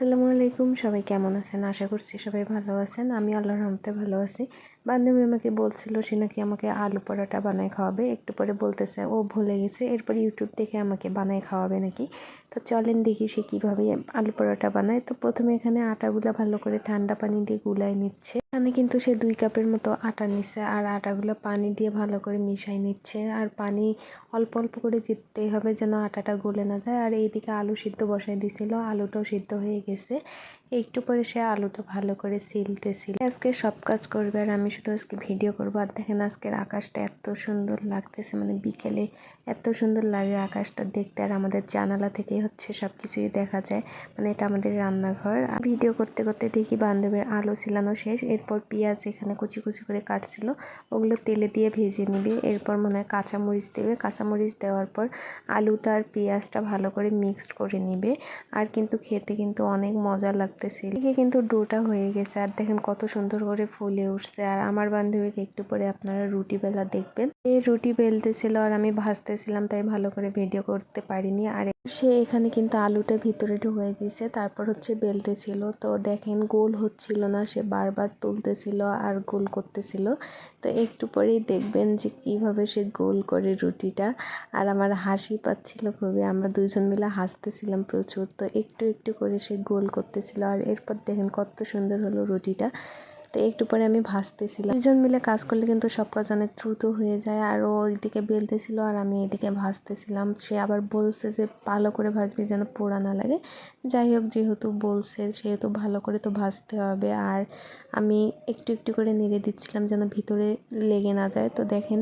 আসসালামু আলাইকুম, সবাই কেমন আছেন? আশা করছি সবাই ভালো আছেন। আমি আল্লাহর রহমতে ভালো আছি। বান্ধবী আমাকে বলছিল সে নাকি আমাকে আলু পরোটা বানায় খাওয়াবে। একটু পরে বলতেছে, ও ভুলে গেছে, এরপর ইউটিউব থেকে আমাকে বানায় খাওয়াবে নাকি? তো চলেন দেখি সে কীভাবে আলু পরোটা বানায়। তো প্রথমে এখানে আটাগুলো ভালো করে ঠান্ডা পানি দিয়ে গুলায় নিচ্ছে। এখানে কিন্তু সে দুই কাপের মতো আটা নিচ্ছে আর আটাগুলো পানি দিয়ে ভালো করে মিশাই নিচ্ছে। আর পানি অল্প অল্প করে জিততেই হবে যেন আটাটা গলে না যায়। আর এইদিকে আলু সিদ্ধ বসাই দিছিল, আলুটাও সিদ্ধ হয়ে গেছে। একটু পরে সে আলুটা ভালো করে সিলতেছিল। আজকে সব কাজ করবে আর আমি শুধু আজকে ভিডিও করব। আর দেখেন আজকের আকাশটা এত সুন্দর লাগতেছে মানে বিকেলে এত সুন্দর লাগে আকাশটা দেখতে। আর আমাদের জানালা থেকেই হচ্ছে সব কিছুই দেখা যায়। মানে এটা আমাদের রান্নাঘর। ভিডিও করতে করতে দেখি বান্ধবের আলু ছিলানো শেষ। এরপর পেঁয়াজ এখানে কুচি কুচি করে কাটছিল। ওগুলো তেলে দিয়ে ভেজে নিবে। এরপর মনে হয় কাঁচামরিচ দেবে। কাঁচামরিচ দেওয়ার পর আলুটা আর পেঁয়াজটা ভালো করে মিক্সড করে নিবে। আর কিন্তু খেতে কিন্তু অনেক মজা লাগতেছে। এদিকে কিন্তু ডোটা হয়ে গেছে। আর দেখেন কত সুন্দর করে ফুলে উঠছে। আর আমার বান্ধবীকে একটু পরে আপনারা রুটি বেলা দেখবেন। এই রুটি বেলতেছিল আর আমি ভাজতেছিলাম, তাই ভালো করে ভিডিও করতে পারিনি। আর সে এখানে কিন্তু আলুটা ভিতরে ঢুকে দিয়েছে। তারপর হচ্ছে বেলতেছিল। তো দেখেন গোল হচ্ছিল না। সে বারবার তুলতেছিল আর গোল করতেছিল। তো একটু পরেই দেখবেন যে কীভাবে সে গোল করে রুটিটা। আর আমার হাসি পাচ্ছিল খুবই। আমরা দুজন মিলে হাসতেছিলাম প্রচুর। তো একটু একটু করে সে গোল করতেছিল। আর এরপর দেখেন কত সুন্দর হলো রুটিটা। তো একটু পরে আমি ভাজতেছিলাম দুজন মিলে কাজ করলে কিন্তু সব কাজ অনেক দ্রুত হয়ে যায়। আর ও ওইদিকে বেলতেছিল আর আমি এদিকে ভাজতেছিলাম সে আবার বলছে যে, ভালো করে ভাজবি যেন পোড়া না লাগে। যাই হোক, যেহেতু বলছে সেহেতু ভালো করে তো ভাজতে হবে। আর আমি একটু একটু করে নেড়ে দিচ্ছিলাম যেন ভিতরে লেগে না যায়। তো দেখেন,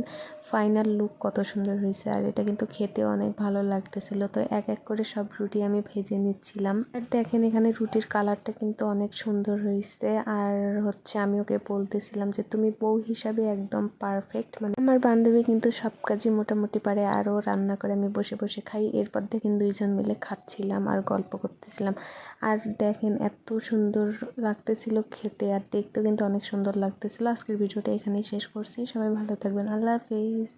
ফাইনাল লুক কত সুন্দর হয়েছে। আর এটা কিন্তু খেতেও অনেক ভালো লাগতেছিল। তো এক এক করে সব রুটি আমি ভেজে নিচ্ছিলাম। আর দেখেন, এখানে রুটির কালারটা কিন্তু অনেক সুন্দর হয়েছে। আর হচ্ছে আমি ওকে বলতেছিলাম যে, তুমি বউ হিসাবে একদম পারফেক্ট মানে আমার বান্ধবী কিন্তু সব কাজই মোটামুটি পারে আরও রান্না করে আমি বসে বসে খাই। এরপর দেখেন দুইজন মিলে খাচ্ছিলাম আর গল্প করতেছিলাম। আর দেখেন এত সুন্দর লাগতেছিল খেতে, আর দেখতেও কিন্তু অনেক সুন্দর লাগতেছিল। আজকের ভিডিওটা এখানেই শেষ করছি। সবাই ভালো থাকবেন। আল্লাহ হাফিজ।